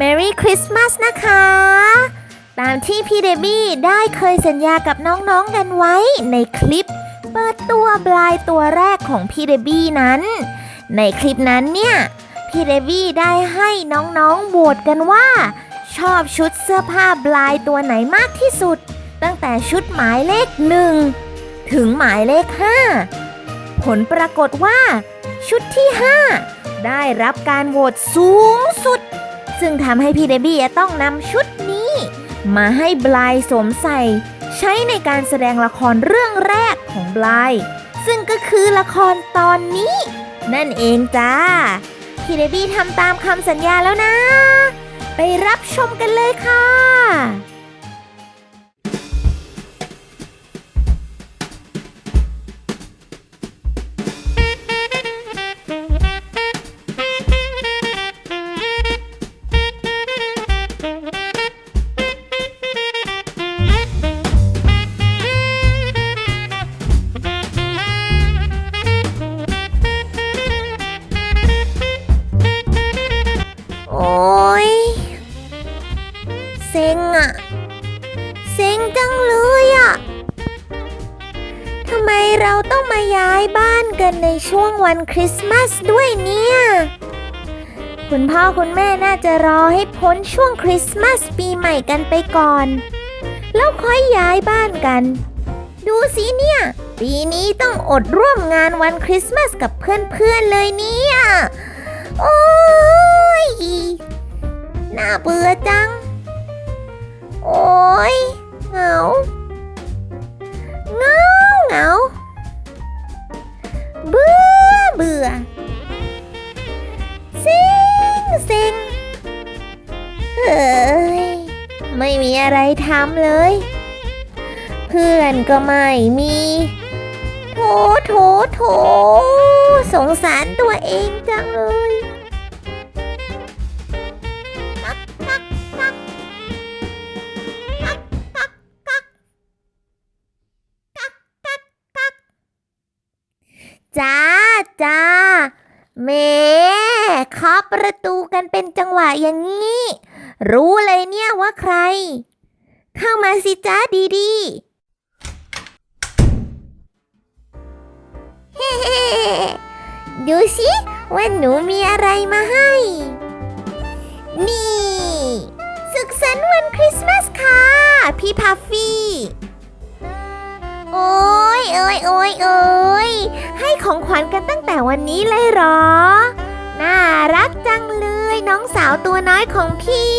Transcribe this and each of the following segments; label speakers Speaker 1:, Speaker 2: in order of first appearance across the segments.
Speaker 1: Merry Christmas นะคะ ตามที่พี่เดบี้ได้เคยสัญญากับน้องๆกันไว้ในคลิป เปิดตัวบลายตัวแรกของพี่เดบี้นั้น ในคลิปนั้นเนี่ย พี่เดบี้ได้ให้น้องๆโหวตกันว่า ชอบชุดเสื้อผ้าบลายตัวไหนมากที่สุด ตั้งแต่ชุดหมายเลขหนึ่งถึงหมายเลขห้าผลปรากฏว่า ชุดที่ 5 ได้รับการโหวตสูงสุด ซึ่งทำให้พี่เดบี้จะต้องนำชุดนี้ มาให้บลายสวมใส่ ใช้ในการแสดงละครเรื่องแรกของบลายซึ่งก็คือละครตอนนี้ นั่นเองจ้า พี่เดบี้ทำตามคำสัญญาแล้วนะ ไปรับชมกันเลยค่ะ กันในช่วงวันคริสต์มาสด้วยเนี่ย คุณพ่อคุณแม่น่าจะรอให้พ้นช่วงคริสต์มาสปีใหม่กันไปก่อน แล้วค่อยย้ายบ้านกัน ดูสิเนี่ย ปีนี้ต้องอดร่วมงานวันคริสต์มาสกับเพื่อนๆเลยเนี่ย โอ้ย น่าเบื่อจัง โอ้ยเหงา เหงาเหงา เบื่อเบื่อซิงซิงเฮ้ยไม่มีอะไรทำเลย เพื่อนก็ไม่มีโถโถโถสงสารตัวเองจังเลย เคาะประตูกันเป็นจังหวะอย่างนี้ รู้เลยเนี่ยว่าใคร เข้ามาสิจ้าดีดีเฮ้ๆดูสิว่าหนูมีอะไรมาให้ นี่ สุขสันต์วันคริสต์มาสค่ะ พี่พัฟฟี่ โอ้ยเอ้ยโอ้ยเอ้ยให้ของขวัญกันตั้งแต่วันนี้เลยหรอ น่ารักจังเลยน้องสาวตัวน้อยของพี่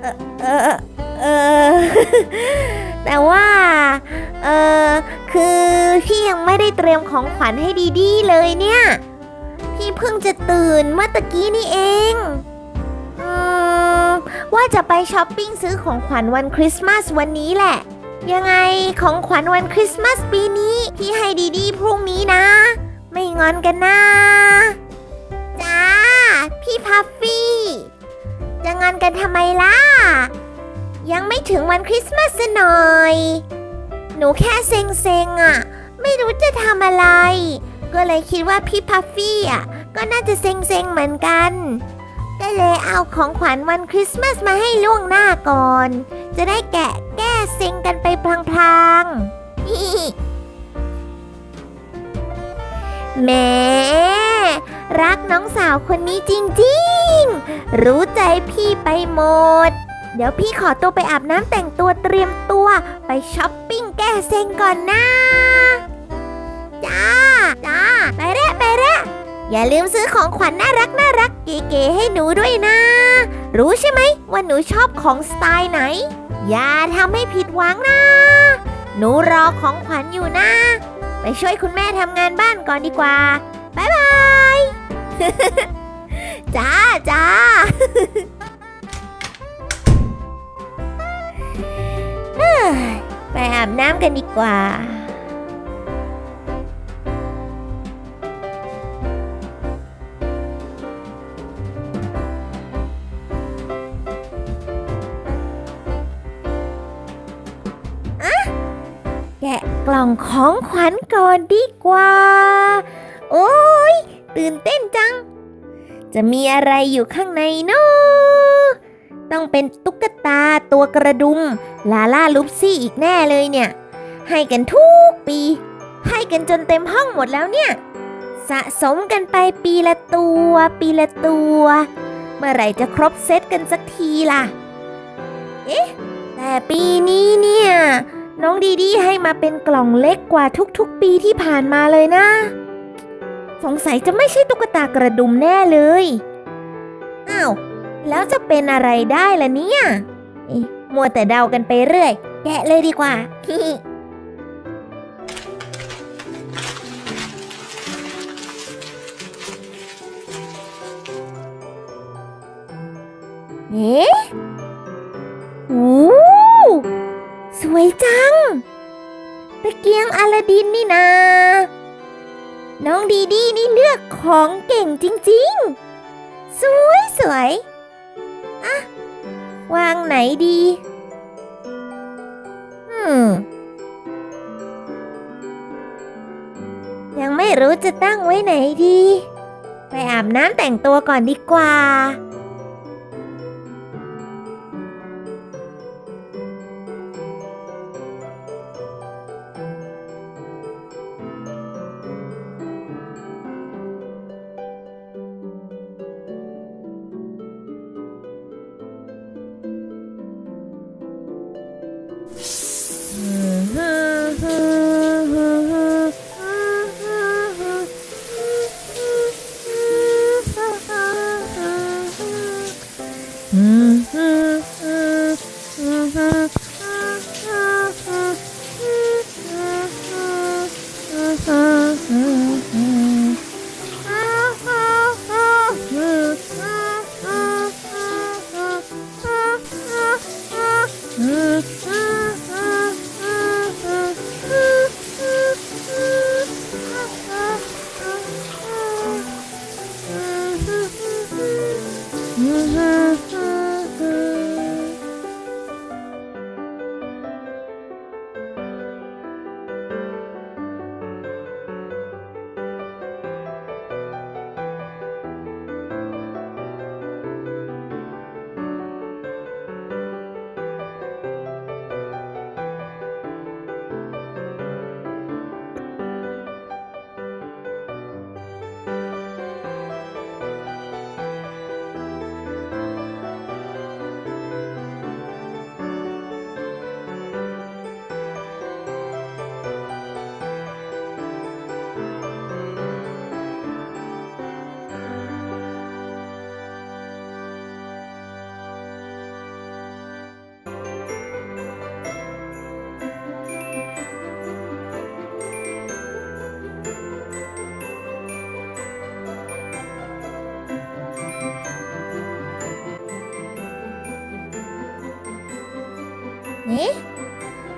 Speaker 1: เออเออเออแต่ว่า เออคือพี่ยังไม่ได้เตรียมของขวัญให้ดีๆเลยเนี่ย พี่เพิ่งจะตื่นเมื่อตะกี้นี่เองอว่าจะไปช้อปปิ้งซื้อของขวัญวันคริสต์มาสวันนี้แหละ ยังไงของขวัญวันคริสต์มาสปีนี้ พี่ให้ดีๆพรุ่งนี้นะ ไม่งอนกันนะ จ้า พี่พัฟฟี่จะงอนกันทำไมล่ะ ยังไม่ถึงวันคริสต์มาสซะหน่อย หนูแค่เซ็งๆอะ ไม่รู้จะทำอะไร ก็เลยคิดว่าพี่พัฟฟี่อะก็น่าจะเซ็งๆเหมือนกัน ก็เลยเอาของขวัญวันคริสต์มาสมาให้ล่วงหน้าก่อน จะได้แกะแก้เซ็งกันไปพลางๆแหมรักน้องสาวคนนี้จริงๆ รู้ใจพี่ไปหมด เดี๋ยวพี่ขอตัวไปอาบน้ำแต่งตัวเตรียมตัว ไปช้อปปิ้งแก้เซ็งก่อนนะจ้า อย่าลืมซื้อของขวัญน่ารักน่ารักเก๋ๆให้หนูด้วยนะ รู้ใช่ไหมว่าหนูชอบของสไตล์ไหน อย่าทำให้ผิดหวังนะ หนูรอของขวัญอยู่นะ ไปช่วยคุณแม่ทำงานบ้านก่อนดีกว่าบ๊ายบายจ้าจ้าไปอาบน้ำกันดีกว่า กล่องของขวัญก่อนดีกว่า โอ้ยตื่นเต้นจัง จะมีอะไรอยู่ข้างในเนาะต้องเป็นตุ๊กตาตัวกระดุม ลาล่าลุปซี่อีกแน่เลยเนี่ย ให้กันทุกปี ให้กันจนเต็มห้องหมดแล้วเนี่ย สะสมกันไปปีละตัว ปีละตัว เมื่อไหร่จะครบเซตกันสักทีล่ะ เอ๊ะ แต่ปีนี้เนี่ย น้องดีดีให้มาเป็นกล่องเล็กกว่าทุกๆปีที่ผ่านมาเลยนะ สงสัยจะไม่ใช่ตุ๊กตากระดุมแน่เลย อ้าว แล้วจะเป็นอะไรได้ล่ะเนี่ยมัวแต่เดากันไปเรื่อย แกะเลยดีกว่า ตะเกียงอลาดินนี่นา น้องดีดีนี่เลือกของเก่งจริงๆ สวยสวยอะวางไหนดีอืมยังไม่รู้จะตั้งไว้ไหนดี ไปอาบน้ำแต่งตัวก่อนดีกว่า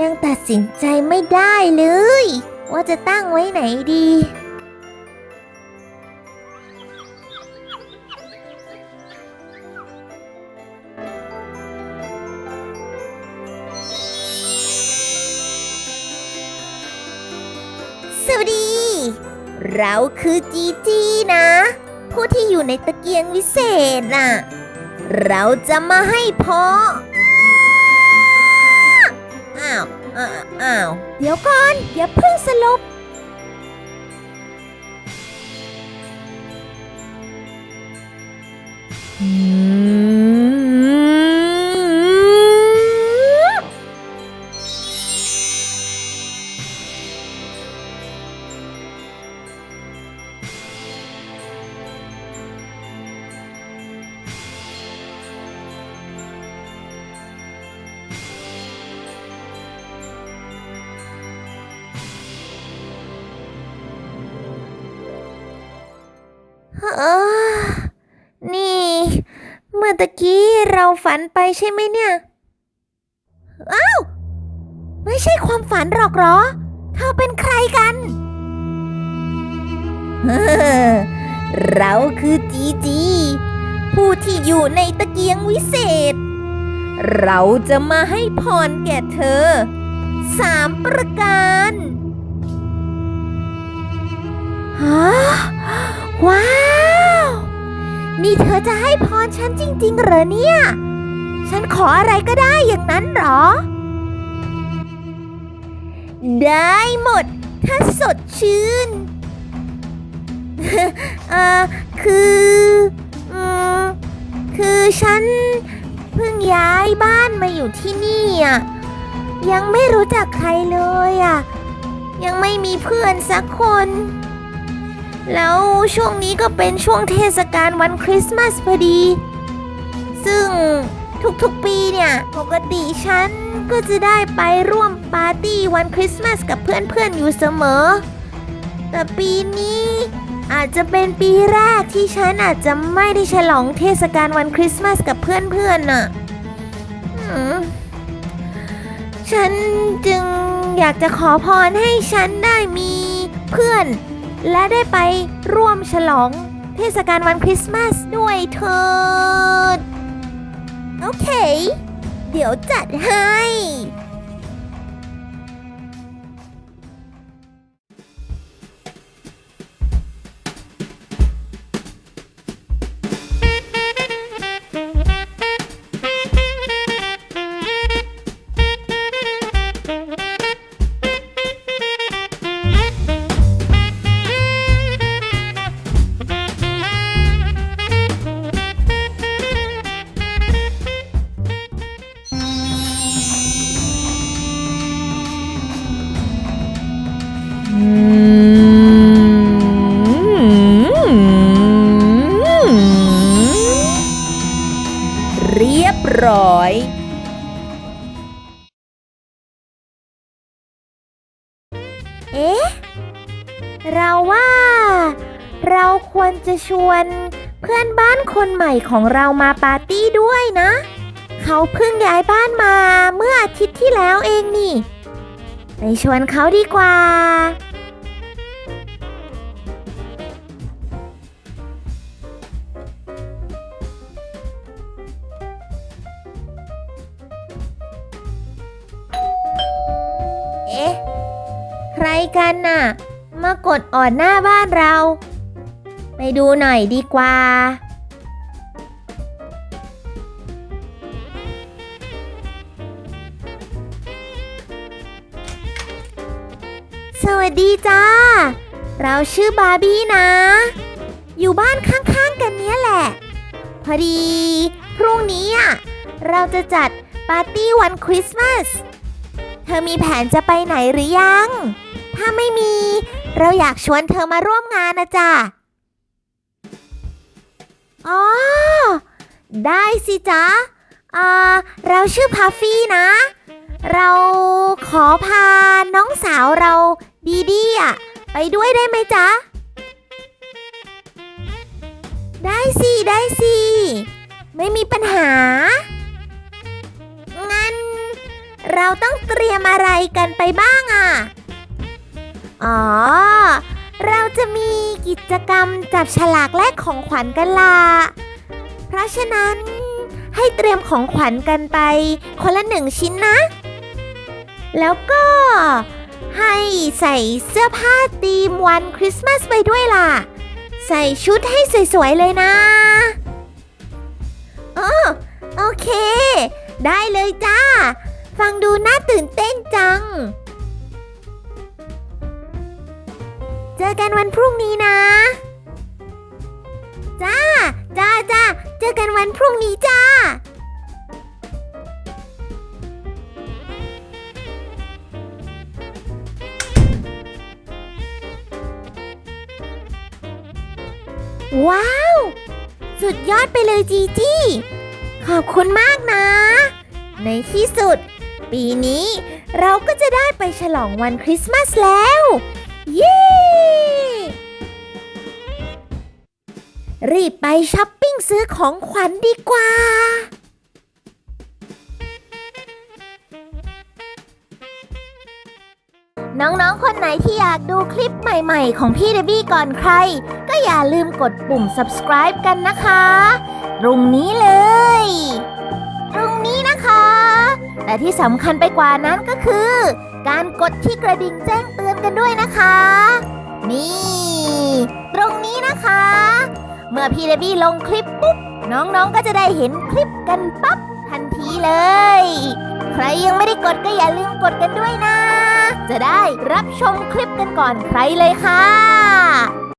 Speaker 1: ยังตัดสินใจไม่ได้เลย ว่าจะตั้งไว้ไหนดี สวัสดี เราคือจีจีนะ ผู้ที่อยู่ในตะเกียงวิเศษน่ะ เราจะมาให้พอ อ้าวอ้าวอ้าวเดี๋ยวก่อน อย่าเพิ่งสรุป อืม เออนี่ เมื่อตะกี้เราฝันไปใช่ไหมเนี่ย อ้าว ไม่ใช่ความฝันหรอกหรอ เธอเป็นใครกันเราคือจีจี ผู้ที่อยู่ในตะเกียงวิเศษ เราจะมาให้พรแก่เธอสามประการฮะ ว้าว นี่เธอจะให้พรฉันจริง ๆ เหรอเนี่ย ฉันขออะไรก็ได้อย่างนั้นหรอ ได้หมด ถ้าสดชื่น เอ่อ คืออืมคือฉันเพิ่งย้ายบ้านมาอยู่ที่นี่อะ ยังไม่รู้จักใครเลยอะ ยังไม่มีเพื่อนสักคน แล้วช่วงนี้ก็เป็นช่วงเทศกาลวันคริสต์มาสพอดี ซึ่งทุกๆปีเนี่ย ปกติฉันก็จะได้ไปร่วมปาร์ตี้วันคริสต์มาสกับเพื่อนๆอยู่เสมอ แต่ปีนี้อาจจะเป็นปีแรกที่ฉันอาจจะไม่ได้ฉลองเทศกาลวันคริสต์มาสกับเพื่อนๆน่ะฉันจึงอยากจะขอพรให้ฉันได้มีเพื่อน และได้ไปร่วมฉลองเทศกาลวันคริสต์มาสด้วยเถิด โอเค เดี๋ยวจัดให้ ใหม่ของเรามาปาร์ตี้ด้วยนะ เขาเพิ่งย้ายบ้านมาเมื่ออาทิตย์ที่แล้วเองนี่ ไปชวนเขาดีกว่า เอ๊ะ ใครกันน่ะ มากดอ่อนหน้าบ้านเรา ไปดูหน่อยดีกว่า สวัสดีจ้า เราชื่อบาร์บี้นะ อยู่บ้านข้างๆกันเนี้ยแหละ พอดี พรุ่งนี้อะ เราจะจัดปาร์ตี้วันคริสต์มาส เธอมีแผนจะไปไหนหรือยัง ถ้าไม่มี เราอยากชวนเธอมาร่วมงานนะจ๊ะอ๋อ ได้สิจ๊ะอ่าเราชื่อพัฟฟี่นะ เราขอพาน้องสาวเรา ดีดีอะ ไปด้วยได้ไหมจ๊ะ ได้สิ ได้สิ ไม่มีปัญหา งั้น เราต้องเตรียมอะไรกันไปบ้างอะ อ๋อ เราจะมีกิจกรรมจับฉลากแลกของขวัญกันละเพราะฉะนั้นให้เตรียมของขวัญกันไป คนละหนึ่งชิ้นนะ แล้วก็ ให้ใส่เสื้อผ้าธีมวันคริสต์มาสไปด้วยล่ะ ใส่ชุดให้สวยๆเลยนะอ๋อโอเค ได้เลยจ้า ฟังดูน่าตื่นเต้นจัง เจอกันวันพรุ่งนี้นะ จ้า จ้าจ้าเจอกันวันพรุ่งนี้จ้า ว้าว สุดยอดไปเลยจีจี้ ขอบคุณมากนะ ในที่สุด ปีนี้เราก็จะได้ไปฉลองวันคริสต์มาสแล้ว เย้รีบไปช้อปปิ้งซื้อของขวัญดีกว่า น้องๆ คนไหนที่อยากดูคลิปใหม่ๆ ของพี่เดบี้ก่อนใคร อย่าลืมกดปุ่ม subscribe กันนะคะ ตรงนี้เลย ตรงนี้นะคะ แต่ที่สำคัญไปกว่านั้นก็คือ การกดที่กระดิ่งแจ้งเตือนกันด้วยนะคะ นี่ ตรงนี้นะคะ เมื่อพี่เดบี้ลงคลิปปุ๊บ น้องๆก็จะได้เห็นคลิปกันปั๊บทันทีเลย ใครยังไม่ได้กดก็อย่าลืมกดกันด้วยนะ จะได้รับชมคลิปกันก่อนใครเลยค่ะ